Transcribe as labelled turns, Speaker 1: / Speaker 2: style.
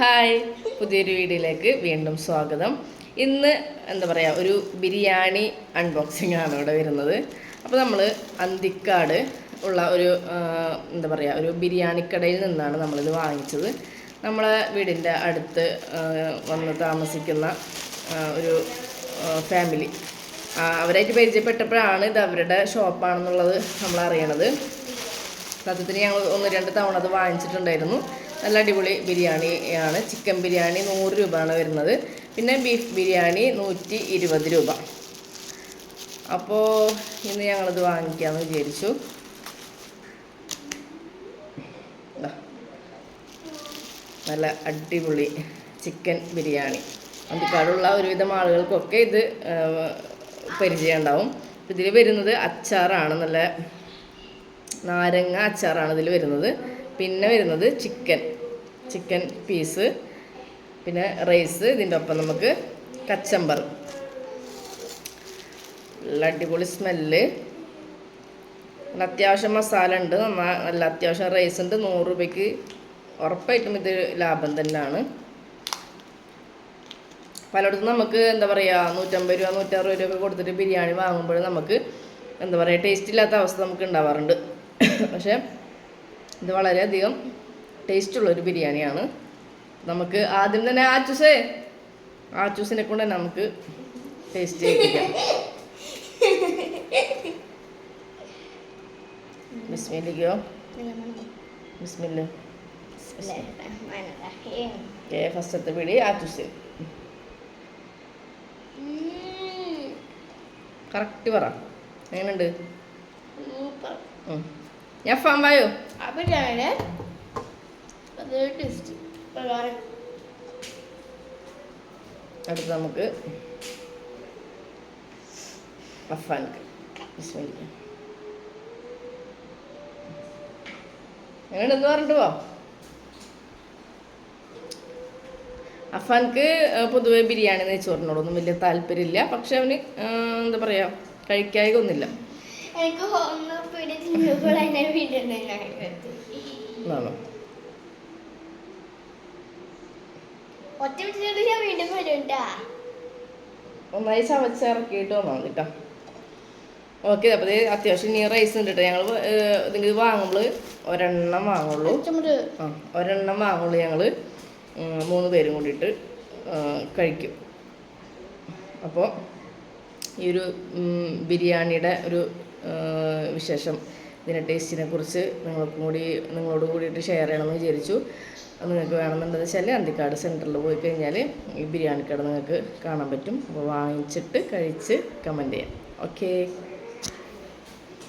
Speaker 1: Hi. പുതിയൊരു വീഡിയോയിലേക്ക് വീണ്ടും സ്വാഗതം. ഇന്ന് എന്താ പറയുക ഒരു ബിരിയാണി അൺബോക്സിംഗ് ആണ് ഇവിടെ വരുന്നത്. അപ്പോൾ നമ്മൾ അന്തിക്കാട് ഉള്ള ഒരു എന്താ പറയുക ഒരു ബിരിയാണി കടയിൽ നിന്നാണ് നമ്മളിത് വാങ്ങിച്ചത്. നമ്മളെ വീടിന്റെ അടുത്ത് വന്ന് താമസിക്കുന്ന ഒരു ഫാമിലി അവരായിട്ട് പരിചയപ്പെട്ടപ്പോഴാണ് ഇത് അവരുടെ ഷോപ്പാണെന്നുള്ളത് നമ്മൾ അറിയണത് സത്യത്തിന് ഞങ്ങൾ ഒന്ന് രണ്ട് തവണ അത് വാങ്ങിച്ചിട്ടുണ്ടായിരുന്നു. നല്ല അടിപൊളി ബിരിയാണി ആണ്. ചിക്കൻ ബിരിയാണി നൂറ് രൂപയാണ് വരുന്നത്. പിന്നെ ബീഫ് ബിരിയാണി നൂറ്റി ഇരുപത് രൂപ. അപ്പോൾ ഇന്ന് ഞങ്ങളത് വാങ്ങിക്കാമെന്ന് വിചാരിച്ചു. നല്ല അടിപൊളി ചിക്കൻ ബിരിയാണി. അന്തിക്കാടുള്ള ഒരുവിധം ആളുകൾക്കൊക്കെ ഇത് പരിചയം ഉണ്ടാവും ഇതിൽ വരുന്നത് അച്ചാറാണ്. നല്ല നാരങ്ങ അച്ചാറാണ് ഇതിൽ വരുന്നത്. പിന്നെ വരുന്നത് ചിക്കൻ. ചിക്കൻ പീസ് പിന്നെ റൈസ് ഇതിന്റെ ഒപ്പം നമുക്ക് കച്ചമ്പർ. നല്ല അടിപൊളി സ്മെല്ല്. നല്ല അത്യാവശ്യം മസാല ഉണ്ട്. നന്നാ നല്ല അത്യാവശ്യം റൈസ് ഉണ്ട്. നൂറ് രൂപയ്ക്ക് ഉറപ്പായിട്ടും ഇത് ലാഭം തന്നെയാണ്. പലയിടത്തും നമുക്ക് എന്താ പറയുക നൂറ്റമ്പത് രൂപ നൂറ്ററുപത് രൂപ കൊടുത്തിട്ട് ബിരിയാണി വാങ്ങുമ്പോൾ നമുക്ക് എന്താ പറയുക ടേസ്റ്റ് ഇല്ലാത്ത അവസ്ഥ നമുക്ക് ഉണ്ടാവാറുണ്ട്. പക്ഷേ ഇത് വളരെയധികം ടേസ്റ്റുള്ള ഒരു ബിരിയാണിയാണ്. നമുക്ക് ആദ്യം തന്നെ ആച്ചൂസേ ആച്ചൂസിനെ കൊണ്ട് തന്നെ നമുക്ക് ടേസ്റ്റ് ചെയ്യിപ്പിക്കാം. ബിസ്മില്ലിക്കോ ബിസ്മില്ല ഏ ഫസ്റ്റത്തെ പിടി ആച്ചൂസ് കറക്റ്റ് പറ. എങ്ങനെയുണ്ട്. ഞാൻ ഫാമ്പായോ
Speaker 2: അപ്പോഴാണ്
Speaker 1: അടുത്ത് നമുക്ക് അഫാൻക്ക് ബിസ്മില്ല. എങ്ങനെയുണ്ടെന്ന് പറഞ്ഞിട്ട് പോ. അഫാൻക്ക് പൊതുവെ ബിരിയാണി നെയ്ച്ചോറിനോടൊന്നും വലിയ താല്പര്യമില്ല. പക്ഷെ അവന് എന്താ പറയാ കഴിക്കായി ഒന്നില്ല
Speaker 2: എനിക്ക് ഒറ്റ ഞാൻ വീണ്ടും വരുണ്ടാ
Speaker 1: നന്നായി ചവച്ചിറക്കിയിട്ട് വന്നാൽ കേട്ടോ ഓക്കെ അപ്പോൾ ഇത് അത്യാവശ്യം ഇനി റൈസ് ഉണ്ട് കേട്ടോ ഞങ്ങൾ ഇതിൽ വാങ്ങുമ്പോൾ ഒരെണ്ണം വാങ്ങുള്ളൂ. ആ ഒരെണ്ണം വാങ്ങുള്ളൂ ഞങ്ങൾ. മൂന്ന് പേരും കൂടിയിട്ട് കഴിക്കും. അപ്പോൾ ഈ ഒരു ബിരിയാണിയുടെ ഒരു വിശേഷം. ഇതിന്റെ ടേസ്റ്റിനെ കുറിച്ച് നിങ്ങൾക്കും കൂടി നിങ്ങളോട് കൂടിയിട്ട് ഷെയർ ചെയ്യണമെന്ന് വിചാരിച്ചു. നിങ്ങൾക്ക് വേണമെന്നുണ്ടെന്ന് വെച്ചാൽ അന്തിക്കാട് സെന്ററിൽ പോയി കഴിഞ്ഞാൽ ഈ ബിരിയാണി കട നിങ്ങൾക്ക് കാണാൻ പറ്റും. അപ്പോൾ വാങ്ങിച്ചിട്ട് കഴിച്ച് കമന്റ് ചെയ്യാം. ഓക്കേ